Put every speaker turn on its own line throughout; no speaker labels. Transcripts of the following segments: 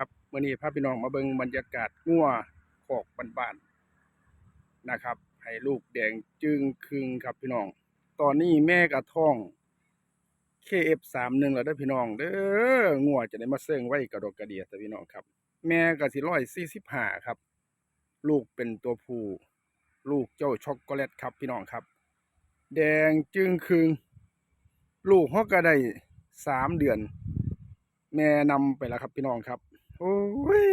ครับวันนี้พาพี่น้องมาเบิ่งบรรยากาศงัวคอกบ้านๆนะครับ ให้ลูกแดงจึงคึงครับพี่น้อง ตอนนี้แม่กระท้อง KF31 แล้วเด้พี่น้องเด้องัวจะได้มาเซิงไว้กระดกกระเดียแต่พี่น้องครับ แม่ก็สิ145ครับ ลูกเป็นตัวผู้ลูกเจ้าช็อกโกแลตครับพี่น้องครับ แดงจึงคึง ลูกเขาก็ได้สามเดือน แม่นำไปแล้วครับพี่น้องครับ โอ้ย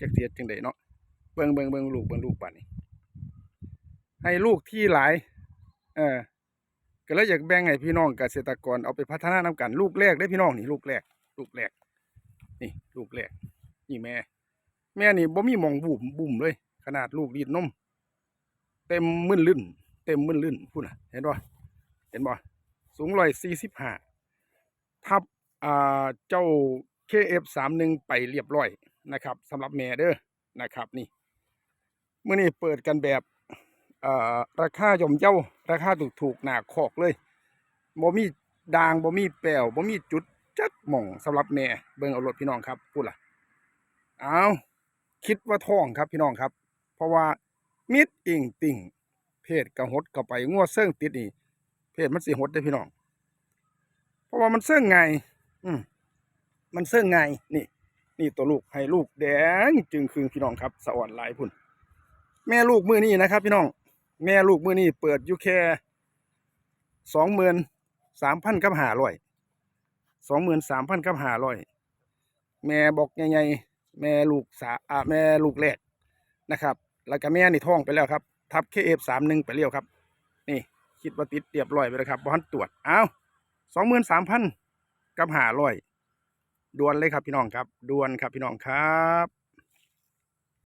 จักเสียดจังไดเนาะเบิ่งเบิ่งเบิ่งลูกเบิ่งลูกป่านนี้ ให้ลูกที่หลาย เออก็เลยอยากแบ่งให้พี่น้องเกษตรกรเอาไปพัฒนานํกันลูกแรกได้พี่น้องนี่ลูกแรก ลูกแรก นี่ ลูกแรก นี่แม่ แม่นี่บ่มีมองบุ่มบุ่มเลย ขนาดลูกดีดนมเต็มมึนลื่น เต็มมึนลื่นพูดนะเห็นบ่เห็นบ่สูงร้อยสี่สิบห้าทับอ่าเจ้า KF31 ไปเรียบร้อยนะครับสำหรับแม่เด้อนะครับนี่เมื่อนี้เปิดกันแบบราคาย่อมเยาราคาถูกๆหนาคอกเลยบ่มีด่างบ่มีแปวบ่มีจุดจัดหม่องสำหรับแม่เบิ่งเอารถพี่น้องครับพูดล่ะเอาคิดว่าท้องครับพี่น้องครับ เพราะว่ามิดอิงติ่งเพศกระหดเข้าไปงัวเสื่องติดนี่เพศมันสิหดได้พี่น้อง เพราะว่ามันเสื่องไง อืม มันเสื่องไงนี่ นี่ตัวลูกให้ลูกแดง จึงคืนพี่น้องครับสะอ่อนหลายพุ่น แม่ลูกมือนี้นะครับ พี่น้อง แม่ลูกมือนี้เปิดอยู่แค่สองหมื่นสามพันกับหาร้อยสองหมื่นสามพันกับหาร้อยแม่บอกใหญ่ๆแม่ลูกสาแม่ลูกแรกนะครับ แล้วก็แม่นี่ท้องไปแล้วครับ ทับเคเอฟสามหนึ่งไปเรียวครับ นี่คิดว่าติดเรียบร้อยไปแล้วครับบอลตรวจเอ้าสองหมื่นสามพันกับหาร้อย ด่วนเลยครับพี่น้องครับด่วนครับพี่น้องครับ